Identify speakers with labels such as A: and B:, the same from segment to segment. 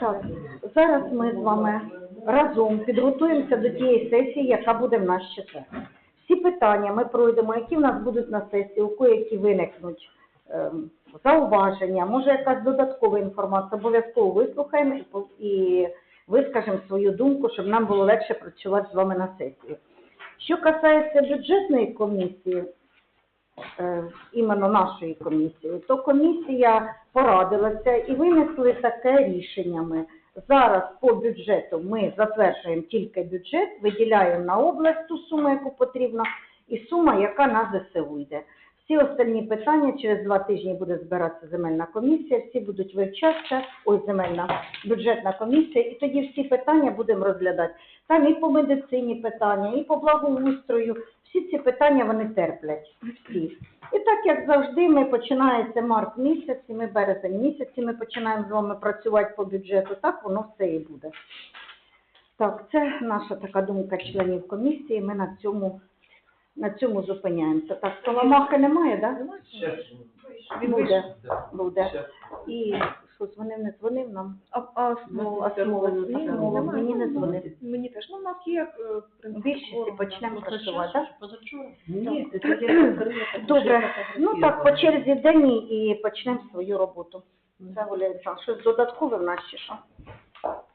A: Так, зараз ми з вами разом підготуємося до тієї сесії, яка буде в нас четвер. Всі питання ми пройдемо, які в нас будуть на сесії, у які виникнуть ем, зауваження, може якась додаткова інформація, обов'язково вислухаємо і вискажемо свою думку, щоб нам було легше працювати з вами на сесії. Що касається бюджетної комісії, іменно нашої комісії, то комісія порадилася і винесли таке рішення. Ми зараз по бюджету ми затверджуємо тільки бюджет, виділяємо на область ту суму, яку потрібно, і сума, яка на ЗСУ йде. Всі остальні питання через два тижні буде збиратися земельна комісія, всі будуть вивчатися, ой, земельна бюджетна комісія, і тоді всі питання будемо розглядати. Там і по медицині питання, і по благоустрою. Всі ці питання вони терплять. Всі. І так як завжди, ми починається март місяць, і ми березень місяць, і ми починаємо з вами працювати по бюджету. Так воно все і буде. Так, це наша така думка членів комісії. Ми на цьому, на цьому зупиняємося. Так, Соломахи немає, так? Да?
B: Він
A: Буде, буде. І що, дзвонив, не дзвонив нам?
C: А, а смола?
A: А Смола Ні, мені не
C: Ну,
A: дзвонив.
C: Мені теж. Ну, у нас є, е, в принципі,
A: Більшість і
C: форум,
A: почнемо працювати, так?
B: Позавчора.
D: Ні, це тоді розкрила,
A: Добре, ну так, по черзі день і почнемо свою роботу. Це Оля Олександровна, щось додаткове в нас чи що?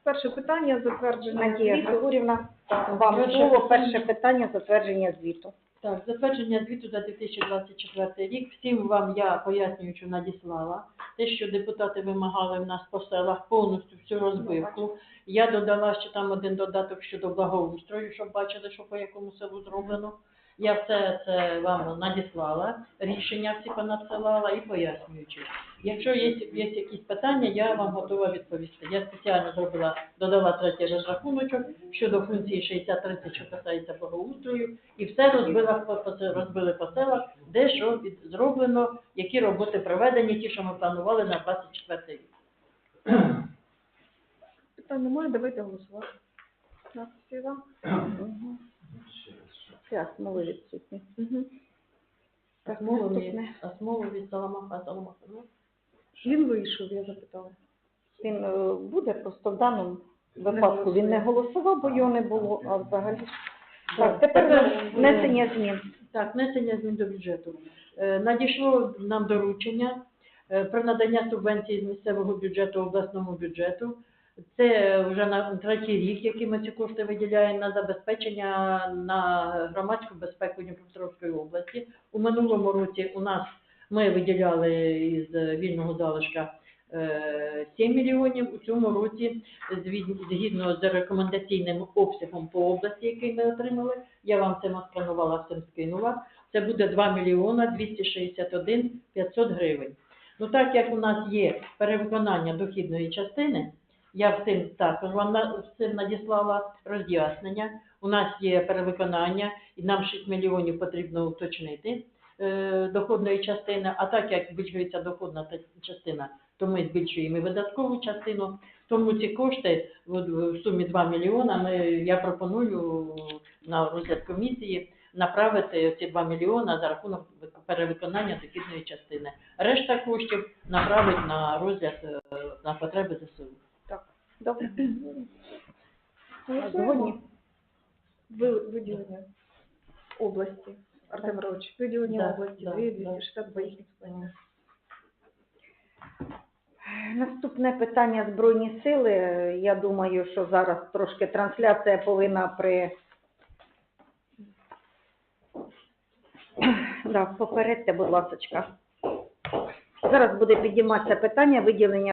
C: Перше питання затвердження
A: Надія
C: звіту.
A: Григорівна, вам слово, перше питання затвердження звіту.
B: Так, затвердження звіту за 2024 рік. Всім вам я пояснюю, що надіслала. Те, що депутати вимагали в нас по селах повністю всю розбивку. Я додала ще там один додаток щодо благоустрою, щоб бачили, що по якому селу зроблено. Я все це вам надіслала, рішення всі понадсилала і пояснюючи. Якщо є, є якісь питання, я вам готова відповісти. Я спеціально зробила, додала третій розрахуночок щодо функції 6030, що касається благоустрою, і все розбила по, розбили по селах, де що від, зроблено, які роботи проведені, ті, що ми планували на 24 рік.
C: Питань немає, давайте голосувати. Всі за?
A: Зараз, мови відсутні.
C: Угу.
A: Так, наступне.
B: від, а від Соломаха, Соломаха, ну,
C: Він вийшов, я запитала.
A: Він е, буде, просто в даному випадку він не голосував, бо його не було, а взагалі. Так, тепер
B: Тепер,
A: внесення змін.
B: Так, внесення змін до бюджету. Е, Надійшло нам доручення е, про надання субвенції з місцевого бюджету обласному бюджету. Це вже на третій рік, який ми ці кошти виділяємо на забезпечення на громадську безпеку Дніпропетровської області. У минулому році у нас ми виділяли із вільного залишка е, 7 мільйонів. У цьому році згідно з рекомендаційним обсягом по області, який ми отримали, я вам це масканувала, всім скинула. Це буде 2 мільйона 261 500 гривень. Ну так як у нас є перевиконання дохідної частини, я всім також вам на- всім надіслала роз'яснення. У нас є перевиконання, і нам 6 мільйонів потрібно уточнити е, доходної частини. А так як збільшується доходна частина, то ми збільшуємо і видаткову частину. Тому ці кошти в в сумі 2 мільйона ми, я пропоную на розгляд комісії направити ці 2 мільйона за рахунок перевиконання дохідної частини. Решта коштів направить на розгляд е, на потреби ЗСУ.
A: Добре.
C: Ви, виділення області. Артем Рович, виділення
B: Да,
C: області,
B: да,
C: 262 їхні субвенції.
A: Наступне питання Збройні сили. Я думаю, що зараз трошки трансляція повинна при. Да, попередьте, будь ласка. Зараз буде підійматися питання виділення